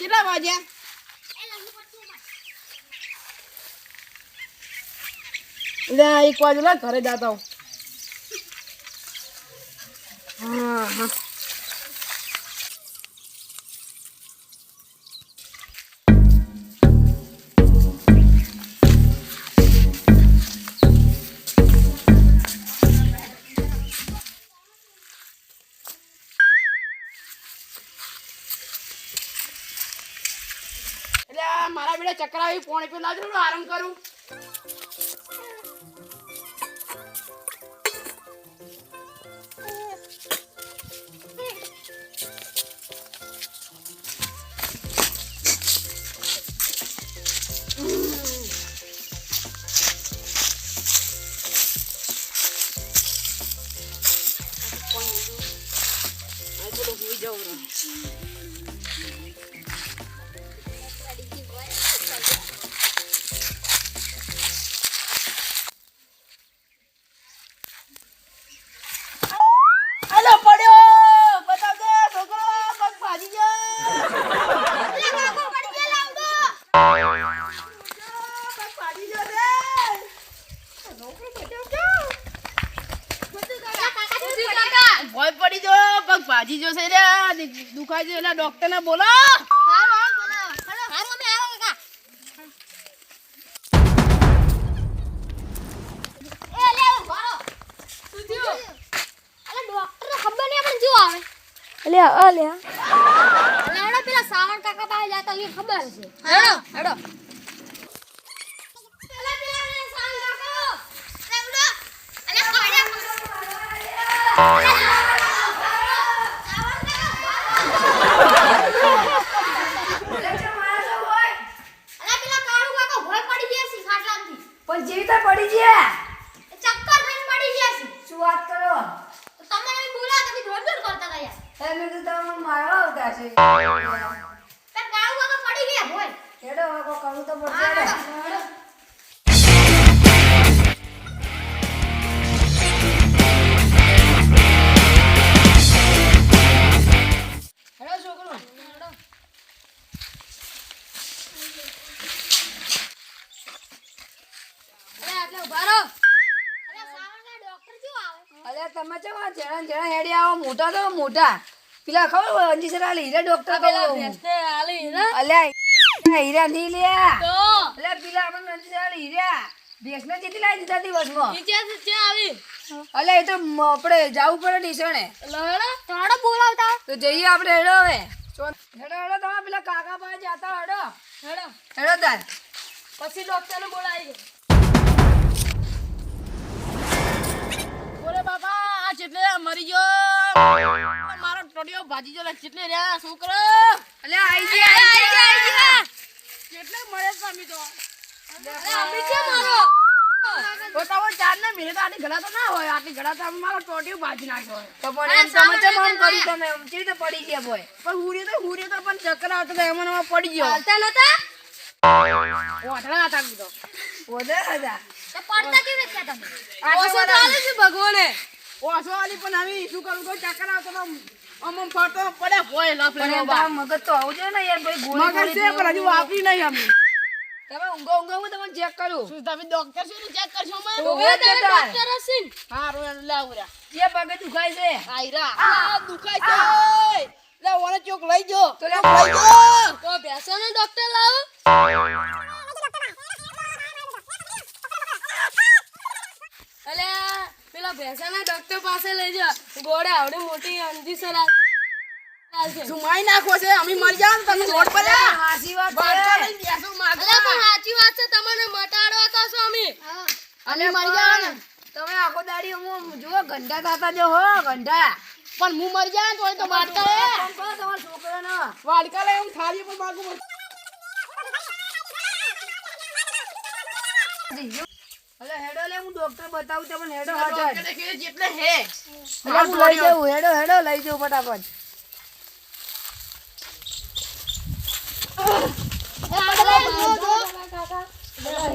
કેટલા વાગ્યા? લે એક વાગે લે ઘરે જાતા હું હા હા. મારા બેટા ચક્કર આવી પોણી પી લાવજો આરામ કરું. Thank થોડું ભાજી જોશે રે દુખાય છે એટલે ડોક્ટર ને બોલો. અલ્યા અલ્યા સાવણ કાકા. પાસે જતા એ ખબર છે. હેડો. હેડો પેલા પેલા પેલા સાવણ કાકા હેડો અલે પણ જીવતા પડી ગયા ચક્કર થઈને પડી ગયા છે શું વાત કરો તો તમને એમ બોલા તમે દોડ દોડ કરતા ગયા એ મેં કીધું તમે મારવા આવતા છે. તે કાળુ કાકા પડી ગયા હોય હેડો હવે કોઈ તો પડશે આવે અલ્યા તમે ચો જણા જણા હેડી આવો? મોટા તો મોટા પેલા ખબર અંજી સર આલે હીરા ડોક્ટર કહું. અલ્યા હીરા? નહીં લ્યા અલ્યા પેલા આપણે અંજી સર આલે હીરા. ભેંસને જેટલી લાવી દીધા દિવસમાં? અલ્યા એ તો આપણે જવું પડે થોડો બોલાવતા. તો જઈએ આપણે હેડો હવે. હેડો હેડો તમે પેલા કાકા પાસે જતા હેડો. હેડો. હેડો તાર. પછી ડોક્ટર ને બોલાવી બોલે બાપા આ ચેટલે મરી ગયો મારો ટોડિયો ભાજી જો ચેટલે રહ્યા છોકરો અલે આઈ જે આઈ જે આઈ જે કેટલે મળે સામી તો. અમે છે મારો. તો તો ચાર ને મિલે તો આની ગળા તો ના હોય આટલી ગળા તો મારો ટોડિયો ભાજી નાખ્યો તો પણ એમ સમજે મન. કરી તમે? એમ કેવી રીતે પડી ગયા બોય? પણ હુરી તો હુરી તો પણ ચક્કર આવતો તો એમાં પડી ગયો. હાલતા નતા? ઓઠડા હતા કીધો ઓદે હતા. તો પડતા કેવી રીતે તમે? ઓછો તો આલે છે ભગવાને. ઓછો આલી પણ હવે શું કરું? તો ચક્કર આવતો તો આમ આમ પડે હોય લફ પણ બા. મગજ તો આવું ને યાર ભાઈ ગોળી મગર છે પણ હજુ વાપરી નહીં અમે. તમે ઊંઘો ઊંઘો હું તમને ચેક કરું. શું તમે ડોક્ટર ચેક કરશો માં હવે તમે ડોક્ટર હસીન હા રોયા લાવરા જે પગે દુખાય છે. આયરા. આ દુખાય છે લે ઓને ચોક લઈ જો તો લઈ જો તો બેસોનો ડોક્ટર લાવો અલ્યા પેલા ભેંસાના ડોક્ટર પાસે લઈ જા. ગોળે આવડે મોટી અંધી સર સુમાઈ નાખો છે અમે મરી જાવ તમે રોડ પર. હાસી વાત છે. પણ સાચી વાત છે તમને મટાડવા તો સ્વામી? અમે મરી જાવ ને તમે આખો દાડી હું જુઓ ગંડા થતા જો હો ગંડા પણ હું મરી જાવ તો તો બાળકા લે. તમારા છોકરાનો વાડકા લે હું થાળી પર માગું અલે હેડો લે હું ડોક્ટર બતાવું તમને હેડો ડોક્ટરે હાજર. કીધું જેટલે હે. હું લઈ જાઉં હેડો હેડો લઈ જાઉં ફટાફટ.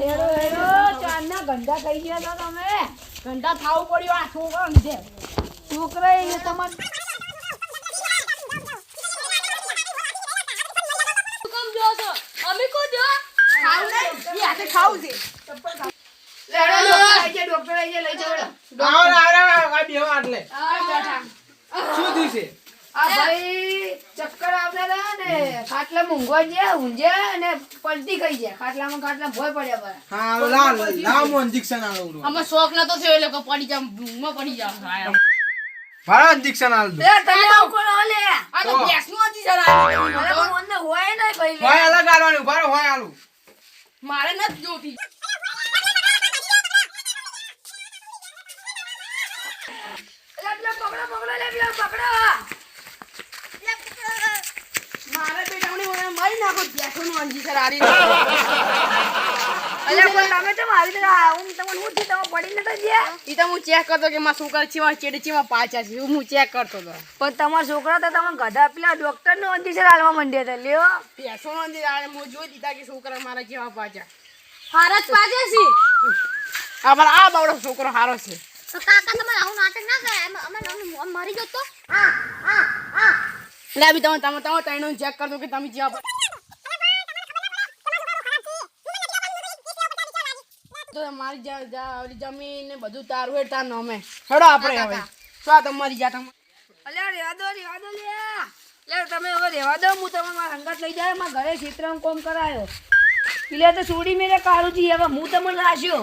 હેડો હેડો. ચાંદના ગંડા કહી ગયા હતા તમે. ઘંટા થાવું પડ્યું આ છોકરા લીધે છોકરા એ તમારે અમે કો જો ખાવું નહીં એ હાથે ખાવું છે. ખાટલા ઊંઘવા ગયા ઊંઘ્યા અને પલટી ખાઈ ગયા. ખાટલામાં ખાટલા ભોય પડ્યા પાછા. હા આવો લા લા ઇન્જેક્શન આલો આમાં શોખ નતો થયો એટલે પડી જામમાં પડી જામ ભાડા ઇન્જેક્શન આલ દો. લે, તમે આ તો ભેંસનું હતી સર આ મને હોય ને ભાઈ, હોય અલગ આલવાનું ભાડો હોય આલું મારે નથી જોતી. મારે મારી નાખો અંજી પણ તમે તો મારી હું તમને હું તમે પડી નતા ગયા? ઈ તો હું ચેક કરતો કે મારા છોકરા ચેવા ચેડી ચેવા પાછા છે હું ચેક કરતો હતો. પણ તમારા છોકરા તો તમે ગધા પેલા ડોક્ટર નો હાલવા માંડ્યા હતા લ્યો. ભેંસોનું અંજી આરે હું જોઈ દીધા કે છોકરા મારા જેવા પાછા. હારા જ પાજે છે. આ મારા આ બાવડો છોકરો હારો છે. કાકા તમારે આવું નાટક ના કરે અમે અમે અમે મરી ગયો તો એટલે બી તમે તમે તમે ત્રણેય ચેક કરજો કે તમે જેવા તો મારી જા- જા- જમીન ને બધું તારું હેઠ તાર નમે. હેડો આપણે હવે. શું તમારી તમે અલ્યા રેવા દો રેવા દો લે. તમે હવે રેવા દો હું તમને મારા હંગાત લઈ જાય મારા ઘરે ક્ષેત્રમાં કોમ કરાયો. એટલે તો છોડી મેરે કાળુજી હવે હું તમને રાખ્યો